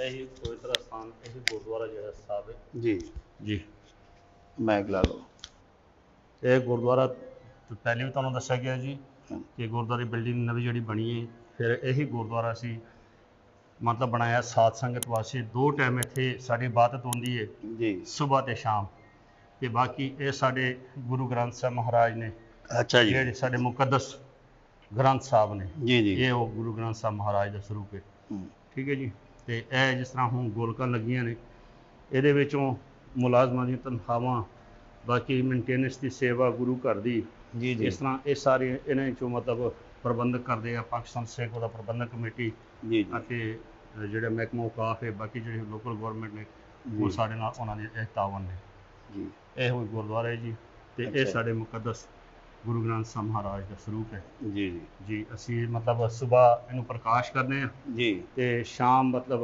ਇਹੀ ਪਵਿੱਤਰ ਸਥਾਨ ਇਹੀ ਗੁਰਦੁਆਰਾ ਜਿਹੜਾ ਸਾਹਿਬ ਹੈ। ਜੀ। ਜੀ। ਮੈਕ ਲਾ ਲਓ ਇਹ ਗੁਰਦੁਆਰਾ ਤ- ਪਹਿਲੇ ਵੀ ਤੁਹਾਨੂੰ ਦੱਸਿਆ ਗਿਆ ਜੀ। ਕਿ ਗੁਰਦੁਆਰੇ ਬਿਲਡਿੰਗ ਨਵੀਂ ਜਿਹੜੀ ਬਣੀ ਹੈ ਫਿਰ ਇਹੀ ਗੁਰਦੁਆਰਾ ਸੀ। ਮਤਲਬ ਬਣਾਇਆ ਸਾਧ ਸੰਗਤ ਵਾਸਤੇ। ਦੋ ਟਾਈਮ ਇੱਥੇ ਸਾਡੀ ਇਬਾਦਤ ਹੁੰਦੀ ਹੈ ਜੀ। ਸਵੇਰ ਤੇ ਸ਼ਾਮ। ਤੇ ਬਾਕੀ ਇਹ ਸਾਡੇ ਗੁਰੂ ਗ੍ਰੰਥ ਸਾਹਿਬ ਮਹਾਰਾਜ ਨੇ ਅੱਛਾ ਜੀ। ਜਿਹੜੇ ਸਾਡੇ ਮੁਕੱਦਸ ਗ੍ਰੰਥ ਸਾਹਿਬ ਨੇ ਜੀ ਜੀ। ਇਹ ਉਹ ਗੁਰੂ ਗ੍ਰੰਥ ਸਾਹਿਬ ਮਹਾਰਾਜ ਦਾ ਸਰੂਪ ਹੈ। ਹੂੰ, ਠੀਕ ਹੈ ਜੀ। ਤੇ ਇਹ ਜਿਸ ਤਰ੍ਹਾਂ ਹੁਣ ਗੋਲਕਾਂ ਲੱਗੀਆਂ ਨੇ ਇਹਦੇ ਵਿੱਚੋਂ ਮੁਲਾਜ਼ਮਾਂ ਦੀਆਂ ਤਨਖਾਹਾਂ ਬਾਕੀ ਮੇਨਟੇਨੈਂਸ ਦੀ ਸੇਵਾ ਗੁਰੂ ਘਰ ਦੀ ਜੀ ਜੀ ਇਸ ਤਰ੍ਹਾਂ ਇਹ ਸਾਰੇ ਇਹਨਾਂ ਵਿੱਚੋਂ ਮਤਲਬ ਪ੍ਰਬੰਧਕ ਕਰਦੇ ਆ ਪਾਕਿਸਤਾਨ ਸਿੱਖ ਉਹਦਾ ਪ੍ਰਬੰਧਕ ਕਮੇਟੀ ਜੀ ਜੀ ਅਤੇ ਜਿਹੜਾ ਮਹਿਕਮਾ ਔਕਾਫ ਹੈ ਬਾਕੀ ਜਿਹੜੇ ਲੋਕਲ ਗਵਰਨਮੈਂਟ ਨੇ। ਉਹ ਸਾਡੇ ਨਾਲ ਉਹਨਾਂ ਦੇ ਇਹ ਤਾਵਨ ਨੇ ਜੀ ਇਹ ਹੋਈ ਗੁਰਦੁਆਰਾ ਹੈ ਜੀ ਤੇ ਇਹ। ਸਾਡੇ ਮੁਕੱਦਸ ਗੁਰੂ ਗ੍ਰੰਥ ਸਾਹਿਬ ਮਹਾਰਾਜ ਦਾ ਸਰੂਪ ਹੈ। ਜੀ ਜੀ। ਜੀ ਅਸੀਂ ਮਤਲਬ ਸਵੇਰ ਇਹਨੂੰ ਪ੍ਰਕਾਸ਼ ਕਰਦੇ ਆ ਜੀ। ਤੇ ਸ਼ਾਮ ਮਤਲਬ